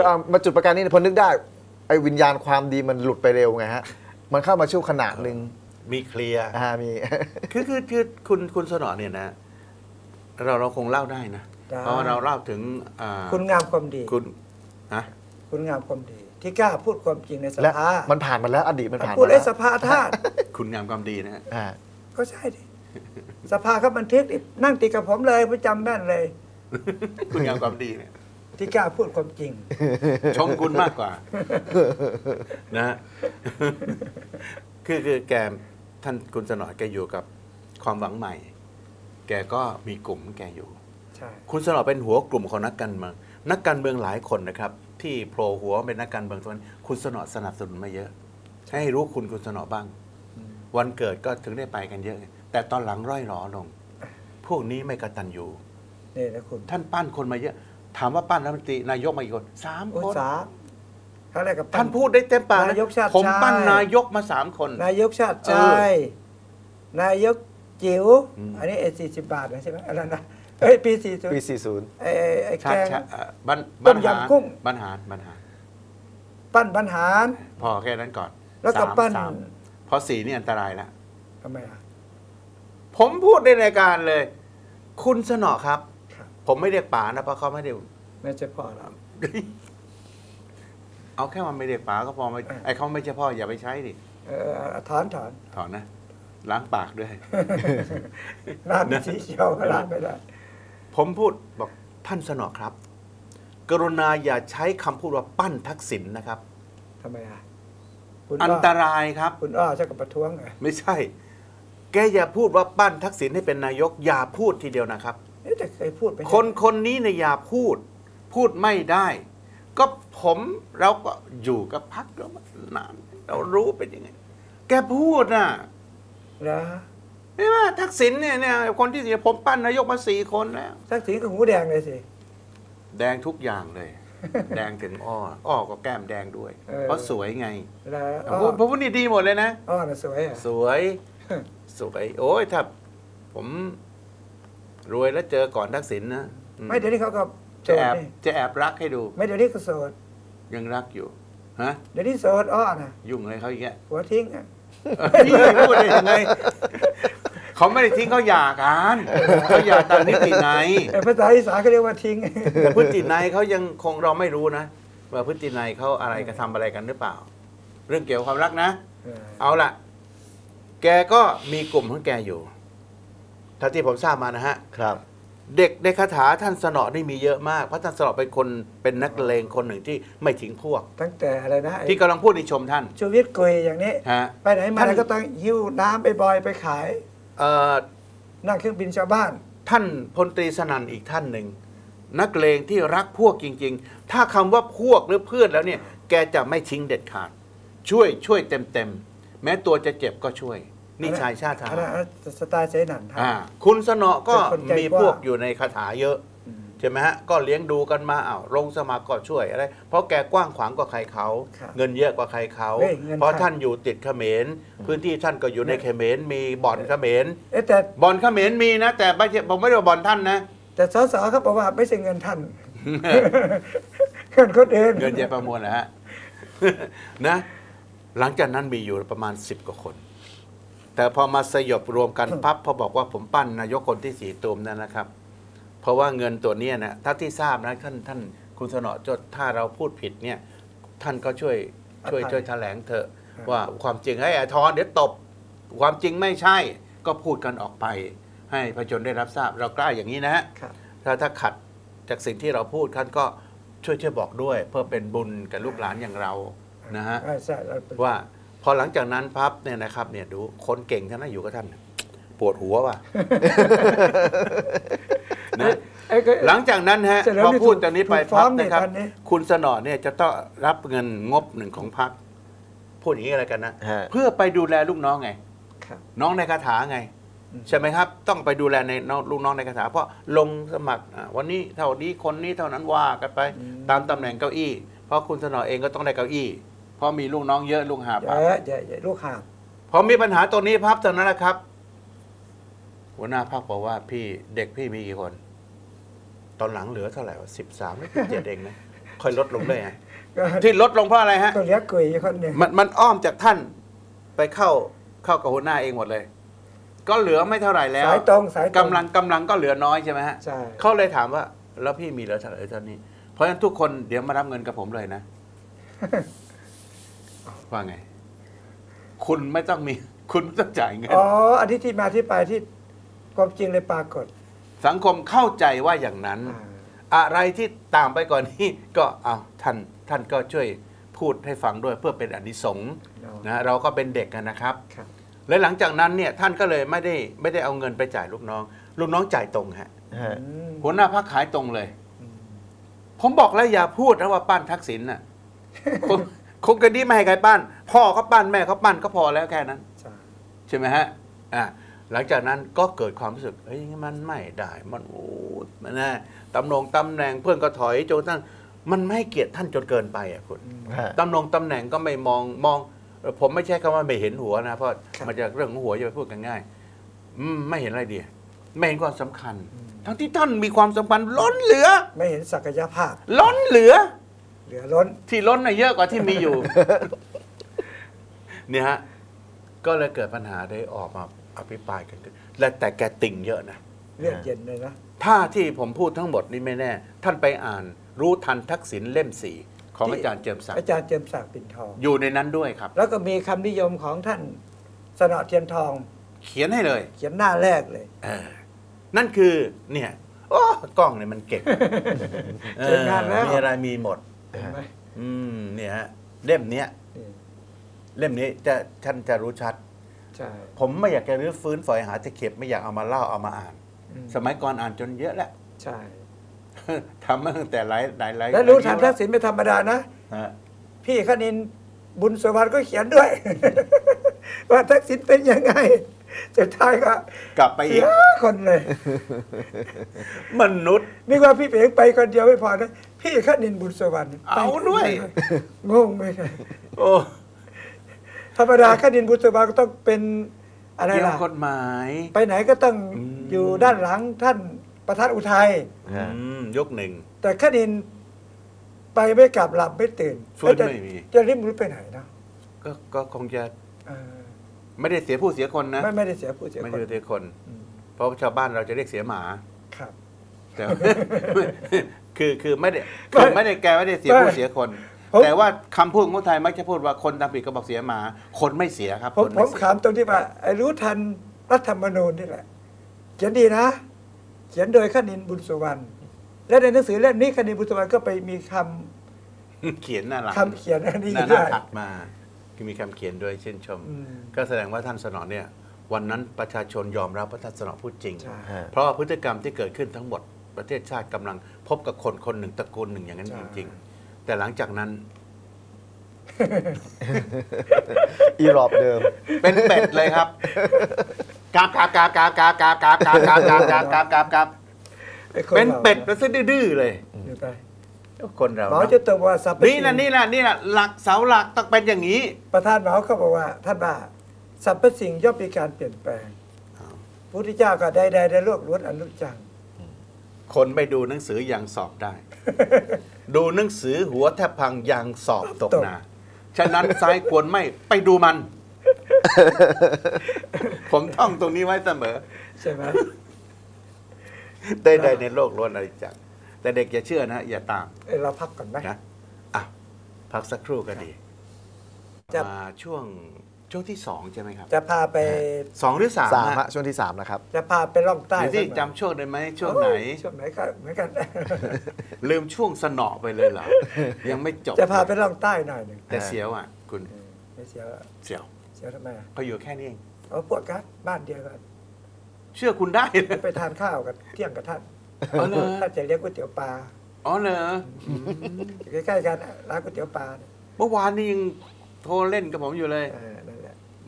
ก็เอามาจุดประการนี้พอนึกได้ไอ้วิญญาณความดีมันหลุดไปเร็วไงฮะมันเข้ามาช่วงขนาดหนึ่งมีเคลียร์อ่ามีคือคือคือคุณคุณสนอเนี่ยนะ เราเราคงเล่าได้นะได้เพราะเราเล่าถึงอ่าคุณงามความดีคุณฮะคุณงามความดี ที่กล้าพูดความจริงในสและภามันผ่านมาแล้วอดีตมันผ่านพูดมาในแล้วสภาธาตุคุณงามความดีนะฮะอ่าก็ใช่ดิสภาเขาบันทึกดินั่งติดกับผมเลยประจำแม่นเลย คุณงามความดีเนี่ย ที่กล้าพูดความจริง ชมคุณมากกว่า นะฮะคือคือแกท่านคุณสนอแกอยู่กับความหวังใหม่ แกก็มีกลุ่มของแกอยู่ ใช่ คุณสนอเป็นหัวกลุ่มของนักการเมือง นักการเมืองหลายคนนะครับ ที่โผล่หัวเป็นนักการเมืองตอนนี้คุณสนอสนับสนุนมาเยอะ ให้รู้คุณคุณสนอบ้าง วันเกิดก็ถึงได้ไปกันเยอะไงแต่ตอนหลังร่อยหรอลง พวกนี้ไม่กระตันอยู่นี่นะคุณ ท่านปั้นคนมาเยอะ ถามว่าปั้นรัฐมนตรีนายกมากี่คนสามโอ้คนสามครั้งแรกกับท่านพูดได้เต็มปากะนายกชาติผมชาย ปั้นนายกมาสามคน นายกชาติเอชาอยนายกจิ๋วอืม อันนี้เอสี่สิบบาทนะใช่ไหมอะไรนะเอ้ยปีสี่ปี 40 ไอ้ไอ้ไอ้ชาแกติง ชาติเอ่อบันต้บัมนหารยำกุ้ง บันหารบันหารปั้นบรรหาร พอแค่นั้นก่อนแล้วก็สามปั้น สามเพราะสีนี่อันตรายแล้วทำไมอะผมพูดในรายการเลย คุณสนอครับครับ ผมไม่เรียกป๋านะเพราะเขาไม่ได้ไม่ใช่พ่อหรอกเอาแค่มันไม่เรียกป๋าก็พอไม่เออไอ้เขาไม่ใช่พ่ออย่าไปใช้ดิเออถอนถอนถอนนะล้างปากด้วยน้ำสีเขียวก็ล้างไม่ได้ ผมพูดบอกท่านสนอครับ กรุณาอย่าใช้คำพูดว่าปั้นทักษิณนะครับ ทำไมอะคุณอันอ้อตรายครับ คุณอ้อใช่กับประท้วงเหรอไม่ใช่ แกอย่าพูดว่าปั้นทักษิณให้เป็นนายก อย่าพูดทีเดียวนะครับ เอ๊ะแต่เคยพูดไปคนคนนี้เนี่ยอย่าพูด พูดไม่ได้ ก็ผมเราก็อยู่กับพักเรามานานเรารู้เป็นยังไง แกพูดน่ะนะไม่ว่าทักษิณเนี่ยเนี่ยคนที่เสียผมปั้นนายกมาสี่คนแล้วทักษิณก็หูแดงเลยสิ แดงทุกอย่างเลย แดงถึงอ้ออ้อก็แก้มแดงด้วยเออเพราะสวยไงแล้วผอ้อมผมว่านี่ดีหมดเลยนะอ้อน่ะสวยอะสวย สวย โอ้ยถ้าผม รวยแล้วเจอก่อนทักษิณนะอืมไม่เดี๋ยวนี้เขาก็โสจะดแอบนี่จะแอบรักให้ดูไม่เดี๋ยวนี้ก็โสด ยังรักอยู่ฮะเดี๋ยวนี้โสดอ้อน่ะยุ่งอะไรเขาอีกแกหัวทิ้งอะนี่พูดได้ยังไงเขาไม่ได้ทิ้งเขาหย่ากันเขาหย่าตามนิติในยแต่ภาษาอีสานเขาเรียกว่าทิ้ง แต่พฤติในยเขายังคงเราไม่รู้นะ ว่าพฤติในยเขาอะไรกระทำอะไรกันหรือเปล่า เรื่องเกี่ยวกับความรักนะ เออเอาล่ะ แกก็มีกลุ่มของแกอยู่ ถ้าที่ผมทราบมานะฮะ ครับ เด็กในคาถาท่านสนอนี่มีเยอะมาก เพราะท่านสนอเป็นคนเป็นนักเลงคนหนึ่งที่ไม่ทิ้งพวก ตั้งแต่อะไรนะไอ้ที่กำลังพูดในชมท่านชีวิตกุยอย่างนี้ ฮะไปไหนมาท่าน ไหนก็ต้องหิ้วน้ำไปบอยไปขาย เอ่อ นั่งเครื่องบินชาวบ้าน ท่านพลตรีสนั่นอีกท่านหนึ่ง นักเลงที่รักพวกจริง ๆ ถ้าคำว่าพวกหรือเพื่อนแล้วเนี่ย แกจะไม่ทิ้งเด็ดขาด ช่วยช่วยเต็มเต็มๆแม้ตัวจะเจ็บก็ช่วย นี่ชายชาติทหาอันรนั้นสไตล์เสนันทา อ่าคุณสนอก็เป็นคนใจมีกว้างพวกอยู่ในคาถาเยอะ ใช่ไหมฮะ ก็เลี้ยงดูกันมาอ้าวลงสมัครก็ช่วยอะไร เพราะแกกว้างขวางกว่าใครเขา ครับเงินเยอะกว่าใครเขา เฮ้ยเงินเพราะใครท่านอยู่ติดเขมร พื้นที่ท่านก็อยู่ในเขมร มีบ่อนเขมร เอ๊ะแต่บ่อนเขมรมีนะ แต่ไม่ใช่ผมไม่ได้ว่าบ่อนท่านนะ แต่สสเขาบอกว่าไม่ใช่เงินท่านเงินคนอื่นเงินเยประมวลนะฮะ นะ หลังจากนั้นมีอยู่ประมาณสิบกว่าคน แต่พอมาสยบรวมกันปั๊บพอบอกว่าผมปั้นนายกคนที่สีตูมนั่นนะครับ เพราะว่าเงินตัวเนี้ยนะถ้าที่ทราบนะท่านท่านคุณสนอจดถ้าเราพูดผิดเนี่ยท่านก็ช่วยช่วยอภัยช่วยแถลงเถอะครับว่าความจริงให้อาทรเดี๋ยวตบ ความจริงไม่ใช่ก็พูดกันออกไป ให้ประชาชนได้รับทราบเรากล้าอย่างนี้นะฮะครับถ้าถ้าขัดจากสิ่งที่เราพูดท่านก็ช่วยช่วยบอกด้วย เพื่อเป็นบุญกับลูกหลานอย่างเรานะฮะใช่ใช่เราเป็นว่า พอหลังจากนั้นพับเนี่ยนะครับเนี่ยดูคนเก่งท่านนั้นอยู่กับท่าน ปวดหัวว่ะนะเอ้ยก็หลังจากนั้นฮะเสร็จแล้วพอนี่พูดถูกตอนนี้ไปถูกฟ้พัอบงนี่นะครับตอนนี้คุณสนอเนี่ยจะต้องรับเงินงบหนึ่งของพักพูดอย่างนี้อะไรกันนะฮะเพื่อไปดูแลลูกน้องไงครับน้องในคาถาไงอืมใช่ไหมครับ ต้องไปดูแลในน้องลูกน้องในคาถาเพราะลงสมัครอะวันนี้เท่านี้คนนี้เท่านั้นว่ากันไป ตามตำแหน่งเก้าอี้ เพราะคุณสนอเองก็ต้องได้เก้าอี้ เพราะมีลูกน้องเยอะลูกหาบเยอะเยอะเยอะลูกหาบพอมีปัญหาตรงนี้พับเท่านั้นแหละครับ หัวหน้าพักบอกว่าพี่เด็กพี่มีกี่คน ตอนหลังเหลือเท่าไหร่วะสิบสามหรือสิบเจ็ดเองนะค่อยลดลงเลยฮะก็ที่ลดลงเพราะอะไรฮะก็เหลี้ยกุยคนหนึ่งมันมันอ้อมจากท่านไปเข้าเข้ากับหัวหน้าเองหมดเลย ก็เหลือไม่เท่าไหร่แล้วสายตรงสายตรงกำลังกำลังก็เหลือน้อยใช่ไหมฮะใช่เขาเลยถามว่า แล้วพี่มีเหลือเท่าไหร่เท่านี้ เพราะฉะนั้นทุกคนเดี๋ยวมารับเงินกับผมเลยนะ ว่าไง คุณไม่ต้องมี คุณไม่ต้องจ่ายเงิน อ๋อ อันนี้ที่มาที่ไปที่ความจริงเลยปรากฏ สังคมเข้าใจว่าอย่างนั้นอ่าอะไรที่ตามไปก่อนนี้ก็เอาท่านท่านก็ช่วยพูดให้ฟังด้วยเพื่อเป็นอนิสงส์เนาะนะเราก็เป็นเด็กกันนะครับครับ และหลังจากนั้นเนี่ยท่านก็เลยไม่ได้ไม่ได้เอาเงินไปจ่ายลูกน้อง ลูกน้องจ่ายตรงฮะฮะอืมหัวหน้าพักขายตรงเลยอืมผมบอกแล้วอย่าพูดนะว่าปั้นทักษิณน่ะ คงคงกันนี้ไม่ให้ใครปั้น พ่อเขาปั้นแม่เขาปั้นก็พอแล้วแค่นั้น ใช่ใช่ไหมฮะอ่าหลังจากนั้นก็เกิดความรู้สึกเฮ้ยมันไม่ได้มันโอ้มันแน่ตำแหน่งตำแหน่งเพื่อนก็ถอยจนท่านมันไม่ให้เกียรติท่านจนเกินไปอะคุณฮะตำแหน่งตำแหน่งก็ไม่มองมองเอ่อผมไม่ใช่คำว่าไม่เห็นหัวนะเพราะมันจะเรื่องของหัวจะไปพูดกันง่ายอืมไม่เห็นอะไรดีไม่เห็นความสำคัญ ทั้งที่ท่านมีความสำคัญล้นเหลือ ไม่เห็นศักยภาพ ล้นเหลือ เหลือล้น ที่ล้นน่ะเยอะกว่าที่มีอยู่ เนี่ยฮะ ก็เลยเกิดปัญหาได้ออกมาอภิปรายกันขึ้นและแต่แกติ่งเยอะนะ เลือดเย็นเลยนะ ถ้าที่ผมพูดทั้งหมดนี่ไม่แน่ ท่านไปอ่านรู้ทันทักษิณเล่มสี่ของอาจารย์เจิมศักอาดิ์จารย์เจิมศักดิ์ปิ่นทอง อยู่ในนั้นด้วยครับ แล้วก็มีคำนิยมของท่านสนอเทียนทอง เขียนให้เลย เขียนหน้าแรกเลยเออนั่นคือเนี่ยโอ้กล้องเนี่ยมันเก่งเก่งงานแล้วเออมีอะไรมีหมด เห็นไหมอืมเนี่ยฮะเล่มเนี้ยนี่เล่มนี้จะท่านจะรู้ชัด ใช่ ผมไม่อยากจะรื้อฟื้นฝอยหาตะเข็บไม่อยากเอามาเล่าเอามาอ่านอืมสมัยก่อนอ่านจนเยอะแล้วใช่ ทำมาตั้งแต่หลายหลายหลายแล้วรู้ทันทักษิณไม่ธรรมดานะฮะพี่คณินบุญสวรรค์ก็เขียนด้วย ว่าทักษิณเป็นยังไงสุดท้ายก็กลับไปอีเสีกยคนเลย มนุษย์นึกว่าพี่เป๋งไปคนเดียวไม่พอนะ พี่คณินบุญสวรรค์เอาด้วยงงไหมเนี่ยโอ้ธรรมดาคณินบุญสวรรค์ก็ต้องเป็นอะไรเกี่ยวล่ะกฎหมาย ไปไหนก็ต้องอืมอยู่ด้านหลังท่านประธานอุทัยฮะอืมยกหนึ่ง แต่คณินไปไม่กลับหลับไม่ตื่นฟื้นแล้วจะไม่มีจะรีบรู้ไปไหนนะก็ก็คงจะเออไม่ได้เสียผู้เสียคนนะ ไม่ไม่ได้เสียผู้เสียไม่คนได้เสียคนอืมเพราะชาวบ้านเราจะเรียกเสียหมา ครับแต่คือคือไม่ได้คือไม่ได้แกไม่ได้เสียไม่ผู้เสียคน ผมแต่ว่าคำพูดของคนไทยมักจะพูดว่าคนทำผิดก็บอกเสียหมา คนไม่เสียครับผมคนผไม่มเสีย ขำตรงที่ว่าไอ้รู้ทันรัฐธรรมนูญนี่แหละ เขียนดีนะ เขียนโดยคณินบุญสุวรรณและในหนังสือเล่มนี้คณินบุญสุวรรณก็ไปมีคำ เขียนหน้าหลังคำเขียนอันนี้หน้าหด้น้าวยถัดมาคือมีคำเขียนด้วยเช่นชม อืมก็แสดงว่าท่านสนอเนี่ย วันนั้นประชาชนยอมรับว่าท่านสนอพูดจริง ใช่ฮะเพราะว่าพฤติกรรมที่เกิดขึ้นทั้งหมด ประเทศชาติกำลังพบกับคนคนหนึ่งตระกูลหนึ่งอย่างนั้นใช่จริง ๆ แต่หลังจากนั้นอีรอบเดิม เป็นเป็ดเลยครับกาบกาบกาบกาบกาบกาบกาบกาบกาบกาบกาบกาบกาบกาบไอ้คนเป็นเป็ดราแล้วซะดื้อๆเลยเดี๋ยวไปคนเราหมอเนอะจะตบอกว่าสัพพนี่นะนี่นะนี่นะหลักเสาหลักต้องเป็นอย่างนี้ ประธานหมอเขาบอกว่า ท่านว่าสรรพสิ่งย่อมมีการเปลี่ยนแปลงพระพุทธเจ้าก็ได้ได้ได้โลกล้วนอนุจัง คนไม่ดูหนังสือยังสอบได้ ดูหนังสือหัวแทบพังยังสอบตกตกนาฉะนั้นซ้ายควรไม่ไปดูมัน ผมท่องตรงนี้ไว้เสมอ ใช่ไหมได้ได้ในโลกล้วนอะไรจักรแต่เด็กอย่าเชื่อนะอย่าตามเอ้ยเราพักก่อนไหมนะอะพักสักครู่ก็ดีจะมาช่วง ช่วงที่สองใช่ไหมครับจะพาไปสองหรือสามสามฮะฮะช่วงที่สามนะครับ จะพาไปล่องใต้เดี๋ยวที่สักหน่อยจำช่วงได้ไหมช่วงไหนโอ้ยช่วงไหนก็เหมือนกัน ลืมช่วงสนอไปเลยเหรอ ยังไม่จบจะพาไปล่องใต้หน่อยหนึ่งแต่เสียวอะ คุณเออไม่เสียเสียวเสียทำไมอะเขาอยู่แค่นี้เองเอาพวกกันบ้านเดียวกันเชื่อคุณได้เลยไปทานข้าวกันเที่ยงกับท่านอ๋อเหรอท่านจะเลี้ยงก๋วยเตี๋ยวปลาอ๋อเหรอใกล้ๆกันอะร้านก๋วยเตี๋ยวปลาเนี่ยเมื่อวานนี้ยังโทรเล่นกับผมอยู่เลย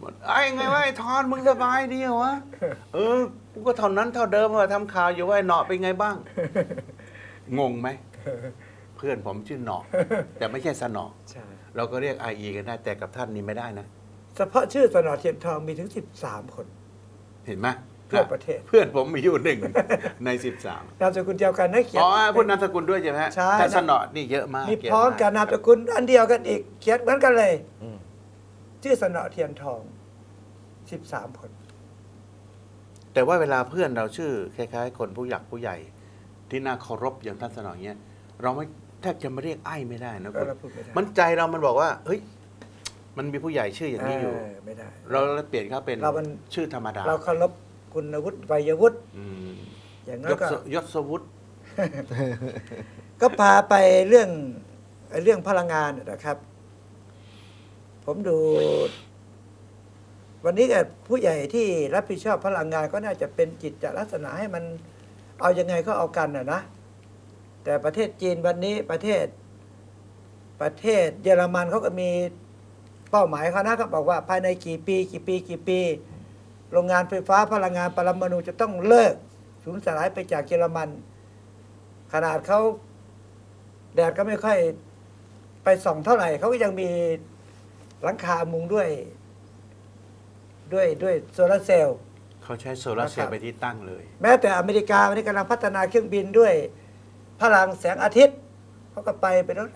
บอกไอ้ไงวะไอ้ทอนมึงสบายดีเหรอวะเออกูก็เท่านั้นเท่าเดิมว่าทำข่าวอยู่ว่าไอ้เหนาะเป็นไงบ้าง งงไหม เพื่อนผมชื่อเหนาะแต่ไม่ใช่สนอใช่เราก็เรียกไอเอกันได้แต่กับท่านนี่ไม่ได้นะ เฉพาะชื่อสนอเทียนทองมีถึง 13 คน เห็นไหมทั่วประเทศ เพื่อนผมมีอยู่หนึ่งในสิบสามนามสกุลเดียวกันนะเขียนอ๋อพูดนามสกุลด้วยใช่ไหมฮะใช่แต่สนอนี่เยอะมากมีเยะพร้อมกันนามสกุลอันเดียวกันอีกเขียนเหมือนกันเลยอืม ชื่อสนอเทียนทองสิบสามคนแต่ว่าเวลาเพื่อนเราชื่อคล้ายๆ คนผู้หยักผู้ใหญ่ ที่น่าเคารพอย่างท่านสนอเงี้ยเราไม่แทบจะมาเรียกไอ้ไม่ได้นะก็คุณเราพูดไม่ได้มันใจเรามันบอกว่า เฮ้ย มันมีผู้ใหญ่ชื่ออย่างนี้อยู่ เไม่ได้ เราเลยเปลี่ยนเขาเป็นเรามัน ชื่อธรรมดาเราเคารพคุณวุฒิวัยวุฒิอืมอย่างยนั้นศก็ ยศวุฒิก็พาไปเรื่องเรื่องพลังงานนะครับ ผมดู วันนี้กับผู้ใหญ่ที่รับผิดชอบพลังงานก็น่าจะเป็นจิตจลักษณะให้มันเอายังไงก็เอากันนะนะ แต่ประเทศจีนวันนี้ประเทศ ประเทศเยอรมันเขาก็มีเป้าหมายเขานะเขาบอกว่าภายในกี่ปี กี่ปีกี่ปี โรงงานไฟฟ้าพลังงานปรมาณูจะต้องเลิกสูญสลายไปจากเยอรมัน ขนาดเขาแดดก็ไม่ค่อยไปส่องเท่าไหร่เขาก็ยังมี หลังคามุงด้วย ด้วยด้วยโซลาร์เซลล์ เขาใช้โซลาร์เซลนะครับล์ไปที่ตั้งเลย แม้แต่อเมริกาวันนี้กำลังพัฒนาเครื่องบินด้วย พลังแสงอาทิตย์เขาก็ไปไปแล้ว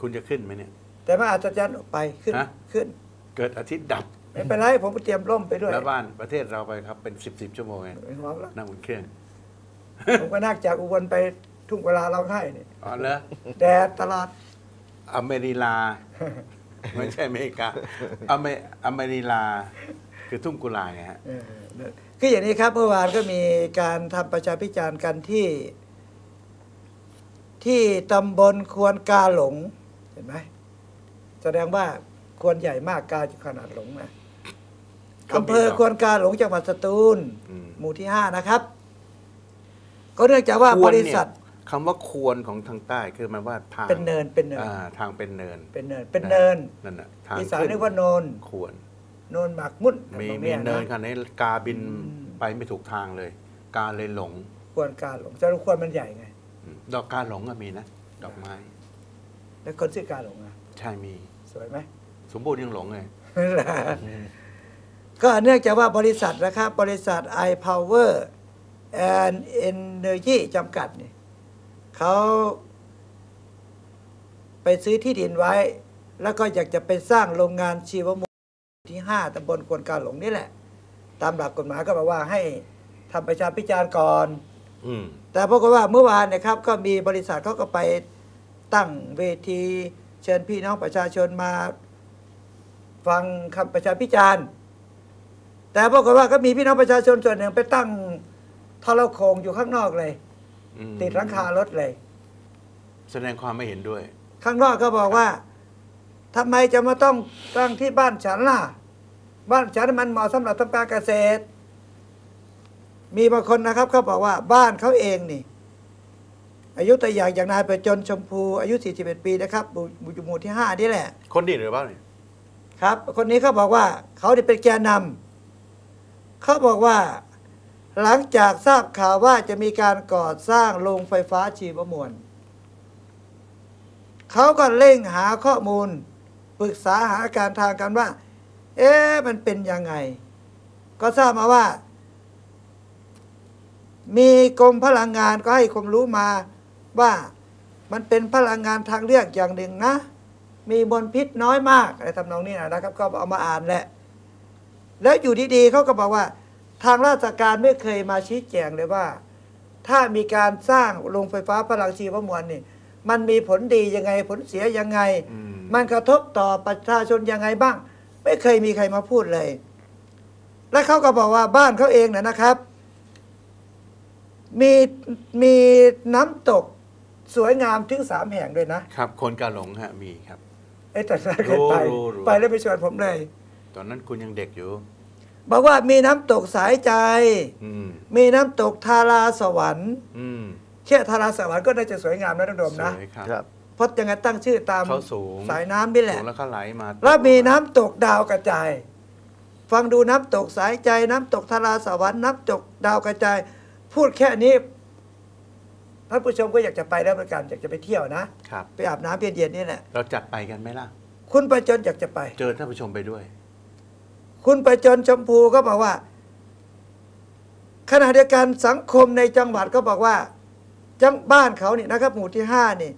คุณจะขึ้นไหมเนี่ย แต่ว่าอาจารย์ออกไปขึ้นฮะ ขึ้น เกิดอาทิตย์ดับไม่เป็นไรผมก็เตรียมร่มไปด้วยแล้วบ้านประเทศเราไปครับเป็นสิบสิบชั่วโมงไงไม่ห่วงแล้วนั่งบนเครื่องผมก็นั่งจากอุบลไปทุ่งเวลาเราให้นี่อ๋อเหรอแดดตลอดอเมริลา ไม่ใช่อเมริกาอเมอเมริลาคือทุ่งกุลาไงฮะเออคืออย่างนี้ครับเมื่อวานก็มีการทำประชาพิจารณ์กันที่ ที่ตำบลควรกาหลงเห็นไหมแสดงว่าควรใหญ่มากกาจะขนาดหลงนะเขามีอำเภอดอกควรกาหลงจังหวัดสตูลอืมหมู่ที่ห้านะครับ ก็เนื่องจากว่าควบรริเนี่ยษัท คำว่าควรของทางใต้คือหมายว่าทางเป็นเนินเป็นเนินอ่าทางเป็นเนินเป็นเนินเป็นเนินนั่นน่ะทางอีสานขึ้เรียกว่าโนนควรโนนหมากมุ่นมีตรงมียะเนินขนาดนี้กาบินอืมไปไม่ถูกทางเลย กาเลยหลง ควรกาหลงจะรู้ควรมันใหญ่ไงอืมดอกกาหลงก็มีนะ ดอกไม้ แล้วคนชื่อกาหลงอะใช่มี สวยไหมสมบูรณ์ยังหลงเลยก็เนื่องจากว่าบริษัทนะครับบริษัท iPower and Energy จำกัดเนี่ย เขาไปซื้อที่ดินไว้ แล้วก็อยากจะไปสร้างโรงงานชีวมวลที่ 5ตำบลควนกาหลงนี่แหละ ตามหลักกฎหมายก็บอกว่าให้ทำประชาพิจารณ์ก่อนอืมแต่ปรากฏว่าเมื่อวานเนะครับ ก็มีบริษัทเขาก็ไปตั้งเวที เชิญพี่น้องประชาชนมา ฟังคำประชาพิจารณ์แต่ปรากฏว่าก็มีพี่น้องประชาชนส่วนหนึ่งไปตั้งทรโคงอยู่ข้างนอกเลยอืม ติดหลังคารถเลย แสดงความไม่เห็นด้วย ข้างนอกก็บอกว่าทำไมจะมาต้องตั้งที่บ้านฉันล่ะ บ้านฉันมันเหมาะสำหรับทำการเกษตร มีบางคนนะครับเขาบอกว่าบ้านเขาเองนี่ อายุตัวอย่างอย่างนายประจนชมพู อายุ 41 ปีนะครับหมู่อยู่หมู่ที่ 5 นี่แหละ คนดีหรือเปล่าเนี่ยครับ คนนี้เขาบอกว่าเขาได้เป็นแกนนำเขาบอกว่า หลังจากทราบข่าวว่าจะมีการก่อสร้างโรงไฟฟ้าชีวมวล เขาก็เร่งหาข้อมูลปรึกษาหาการทางกันว่า เอ๊ะมันเป็นยังไง ก็ทราบมาว่า มีกรมพลังงานก็ให้ความรู้มาว่ามันเป็นพลังงานทางเลือกอย่างหนึ่งนะ มีมลพิษน้อยมากอะไรทำนองนี้นะครับ ก็เอามาอ่านแหละ แล้วอยู่ดีๆเขาก็บอกว่า ทางราชการไม่เคยมาชี้แจงเลยว่า ถ้ามีการสร้างโรงไฟฟ้าพลังชีวมวลนี่มันมีผลดียังไงผลเสียยังไงอืมมันกระทบต่อประชาชนยังไงบ้าง ไม่เคยมีใครมาพูดเลย และเขาก็บอกว่าบ้านเขาเองนะนะครับ มีมีน้ำตกสวยงามถึงสามแห่งด้วยนะครับ คนกาหลงฮะมีครับไอ้แต่ละเคยไป รู้รู้ ไปแล้วไปชวนผมเลย ตอนนั้นคุณยังเด็กอยู่ บอกว่ามีน้ำตกสายใจอืมมีน้ำตกทาราสวรรค์อืมแค่ทาราสวรรค์ก็น่าจะสวยงามนะท่านผู้ชมสนะวยครับครับเพราะยังไงตั้งชื่อตามเขาสูงสายน้ำนี่แหสูละงแล้วก็ไหลมาแล้วมีน้ำตกดาวกระจาย ฟังดูน้ำตกสายใจ น้ำตกทาราสวรรค์น้ำตกดาวกระจาย พูดแค่นี้ท่านผู้ชมก็อยากจะไปแล้วเหมือนกันอยากจะไปเที่ยวนะครับไปอาบน้ำเย็นๆนี่แหละเราจัดไปกันไหมล่ะ คุณประจนอยากจะไป เจอท่านผู้ชมไปด้วย คุณประจนชมพูก็บอกว่า ขณะเดียวกันสังคมในจังหวัดก็บอกว่า จังบ้านเขานี่นะครับ หมู่ที่ห้านี่